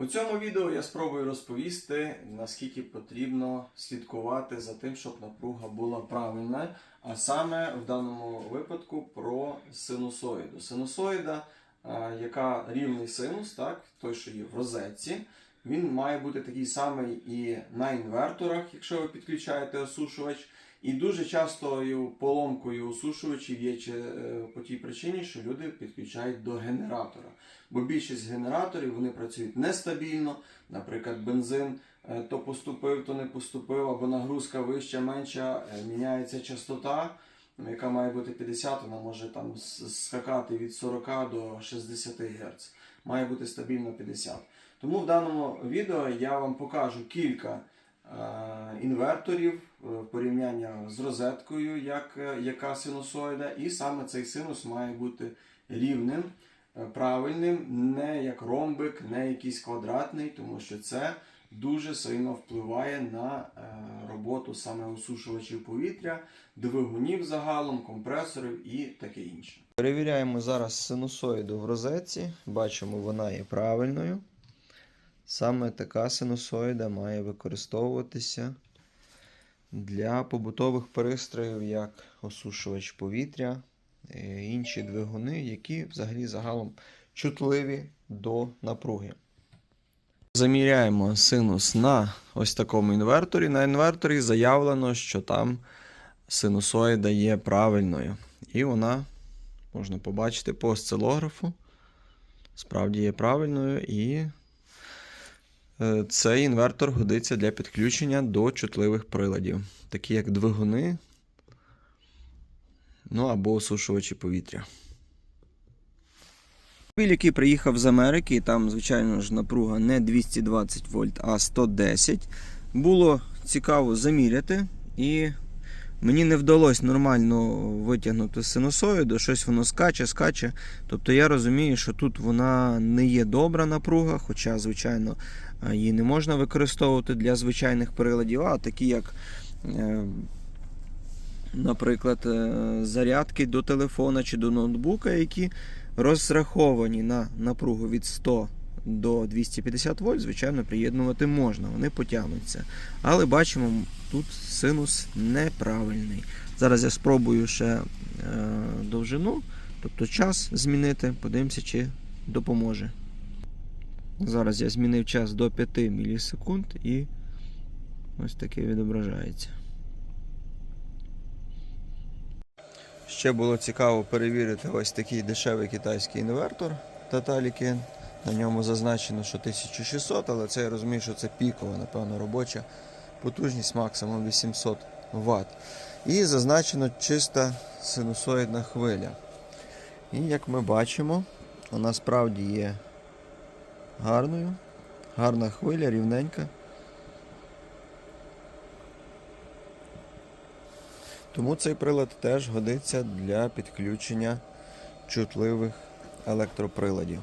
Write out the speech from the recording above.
У цьому відео я спробую розповісти, наскільки потрібно слідкувати за тим, щоб напруга була правильна, а саме в даному випадку про синусоїду. Синусоїда, яка рівний синус, так, той, що є в розетці, він має бути такий самий і на інверторах, якщо ви підключаєте осушувач. І дуже частою поломкою осушувачів є чи, е, по тій причині, що люди підключають до генератора. Бо більшість генераторів вони працюють нестабільно. Наприклад, бензин е, то поступив, то не поступив, або нагрузка вища, менша, е, міняється частота, ну, яка має бути 50, вона може там скакати від 40 до 60 Гц. Має бути стабільно 50. Тому в даному відео я вам покажу кілька інверторів е, порівняння з розеткою, як, е, яка синусоїда, і саме цей синус має бути рівним, е, правильним, не як ромбик, не якийсь квадратний, тому що це дуже сильно впливає на е, роботу саме осушувачів повітря, двигунів загалом, компресорів і таке інше. Перевіряємо зараз синусоїду в розетці. Бачимо, вона є правильною. Саме така синусоїда має використовуватися для побутових пристроїв, як осушувач повітря, е, інші двигуни, які взагалі загалом чутливі до напруги. Заміряємо синус на ось такому інверторі. На інверторі заявлено, що там синусоїда є правильною. І вона можна побачити по осцилографу. Справді є правильною, і цей інвертор годиться для підключення до чутливих приладів, такі як двигуни, ну або осушувачі повітря. Автомобіль, який приїхав з Америки, і там, звичайно ж, напруга не 220 вольт, а 110. Було цікаво заміряти, і Мені не вдалося нормально витягнути синусоїду, щось воно скаче, скаче. Тобто я розумію, що тут вона не є добра напруга, хоча, звичайно, е, її не можна використовувати для звичайних приладів, а такі як, е, наприклад, е, зарядки до телефона чи до ноутбука, які розраховані на напругу від 100 до 250 вольт, звичайно, приєднувати можна, вони потягнуться. Але бачимо, тут синус неправильний. Зараз я спробую ще е, довжину, тобто час змінити, подивимося, чи допоможе. Зараз я змінив час до 5 мілісекунд і ось таке відображається. Ще було цікаво перевірити ось такий дешевий китайський інвертор Tataliken. На ньому зазначено, що 1600, але це я розумію, що це пікова, напевно, робоча потужність максимум 800 Вт. І зазначено чиста синусоїдна хвиля. І як ми бачимо, вона справді є гарною. Гарна хвиля, рівненька. Тому цей прилад теж годиться для підключення чутливих електроприладів.